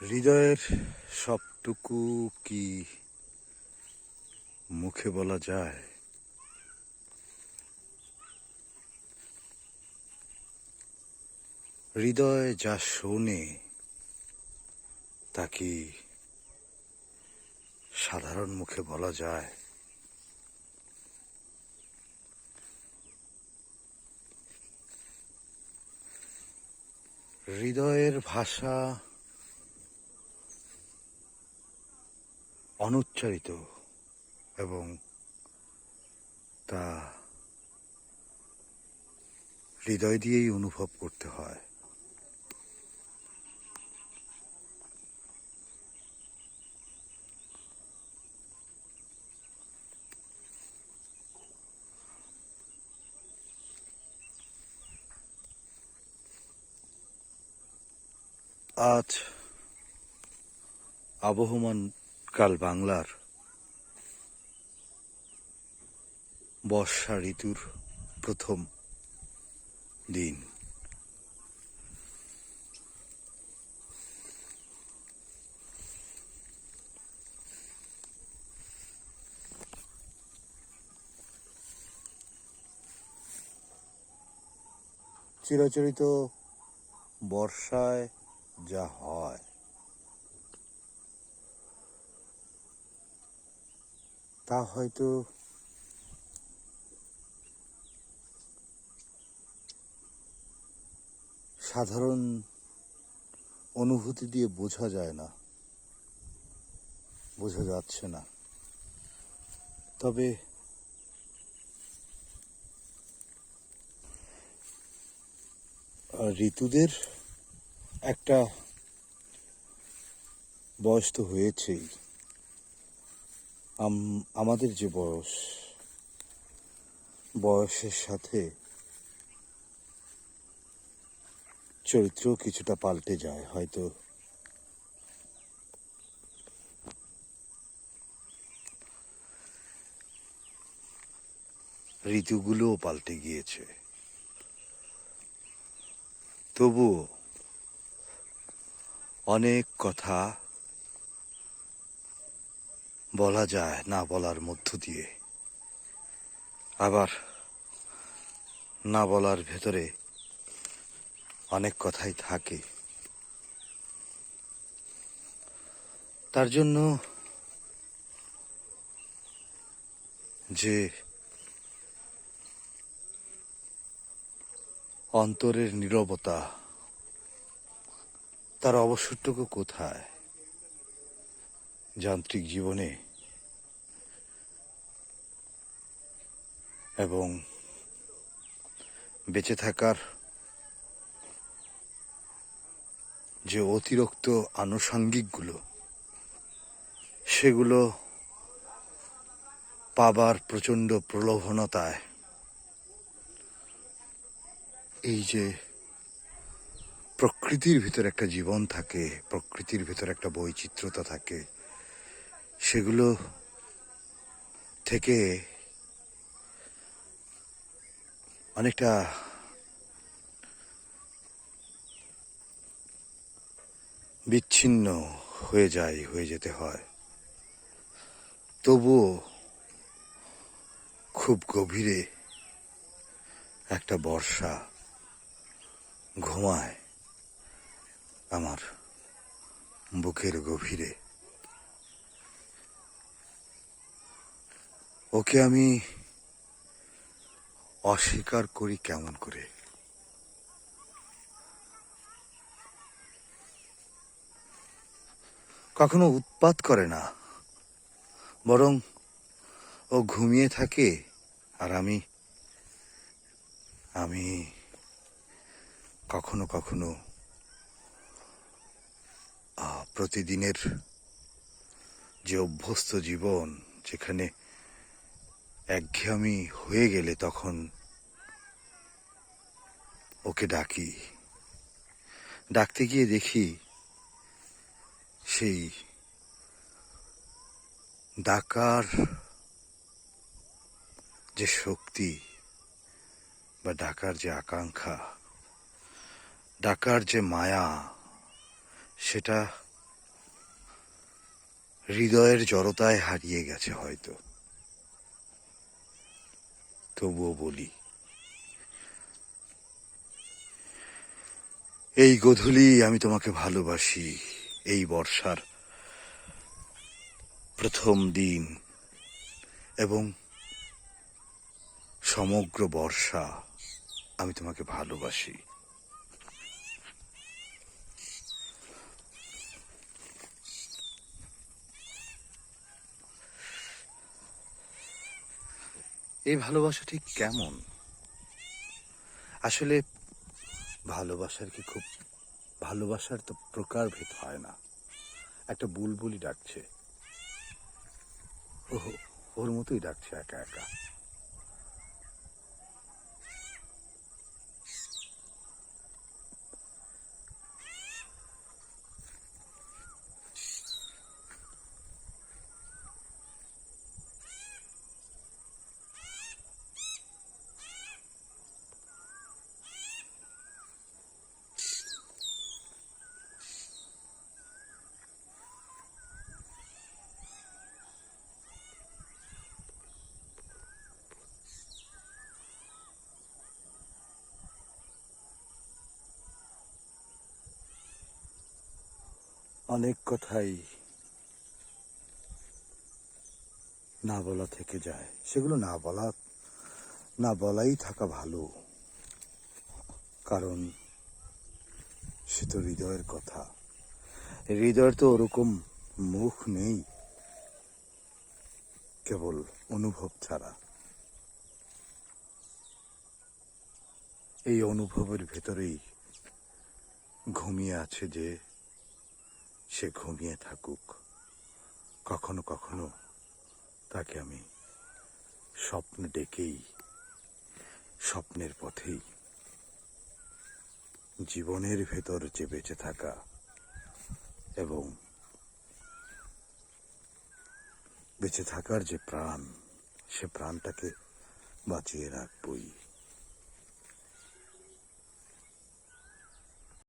হৃদয়ের সবটুকু কি মুখে বলা যায়? হৃদয় যা শোনে, তা কি সাধারণ মুখে বলা যায়? হৃদয়ের ভাষা অনুচ্চারিত এবং তা হৃদয় দিয়েই অনুভব করতে হয়। আজ আবহমান কাল বাংলার বর্ষা ঋতুর প্রথম দিন। চিরাচরিত বর্ষায় যা হয় তা হয়তো সাধারণ অনুভূতি দিয়ে বোঝা যায় না, বোঝা যাচ্ছে না। তবে ঋতুদের একটা বয়স তো হয়েছেই। আমাদের যে বয়স, বয়সের সাথে চরিত্র কিছুটা পাল্টে যায়, হয়তো। ঋতুগুলোও পাল্টে গিয়েছে। তবুও অনেক কথা বলা যায় না বলার মধ্য দিয়ে। আবার না বলার ভেতরে অনেক কথাই থাকে। তার জন্য যে অন্তরের নীরবতা, তার অবসরটুকু কোথায়? যান্ত্রিক জীবনে এবং বেঁচে থাকার যে অতিরিক্ত আনুষঙ্গিকগুলো, সেগুলো পাবার প্রচণ্ড প্রলোভনতায় এই যে প্রকৃতির ভিতর একটা জীবন থাকে, প্রকৃতির ভিতর একটা বৈচিত্র্যতা থাকে, সেগুলো থেকে অনেকটা বিচ্ছিন্ন হয়ে যায়, হয়ে যেতে হয়। তবুও খুব গভীরে একটা বর্ষা ঘুমায় আমার বুকের গভীরে। ওকে আমি অস্বীকার করি কেমন করে? কখনো উৎপাত করে না, বরং ও ঘুমিয়ে থাকে আর আমি আমি কখনো কখনো প্রতিদিনের যে অভ্যস্ত জীবন, যেখানে একঘেয়ামি হয়ে গেলে তখন ওকে ডাকি। ডাকতে গিয়ে দেখি সেই ডাকার যে শক্তি বা ডাকার যে আকাঙ্ক্ষা, ডাকার যে মায়া, সেটা হৃদয়ের জড়তায় হারিয়ে গেছে হয়তো। তবুও বলি, এই গধূলি আমি তোমাকে ভালোবাসি, এই বর্ষার প্রথম দিন এবং সমগ্র বর্ষা আমি তোমাকে ভালোবাসি। এই ভালোবাসা ঠিক কেমন? আসলে ভালোবাসার কি খুব, ভালোবাসার তো প্রকারভেদ হয় না। একটা বুলবুলি ডাকছে। ও ওর মতোই ডাকছে একা একা। অনেক কথাই না বলা থেকে যায়। সেগুলো না বলা, না বলাই থাকা ভালো। কারণ সে তো হৃদয়ের কথা। হৃদয়ের তো ওরকম মুখ নেই, কেবল অনুভব ছাড়া। এই অনুভবের ভেতরেই ঘুমিয়ে আছে যে সে ঘুমিয়ে থাকুক। কখনো কখনো তাকে আমি স্বপ্ন ডেকেই, স্বপ্নের পথেই জীবনের ভেতর যে বেঁচে থাকা এবং বেঁচে থাকার যে প্রাণ, সে প্রাণটাকে বাঁচিয়ে রাখবই।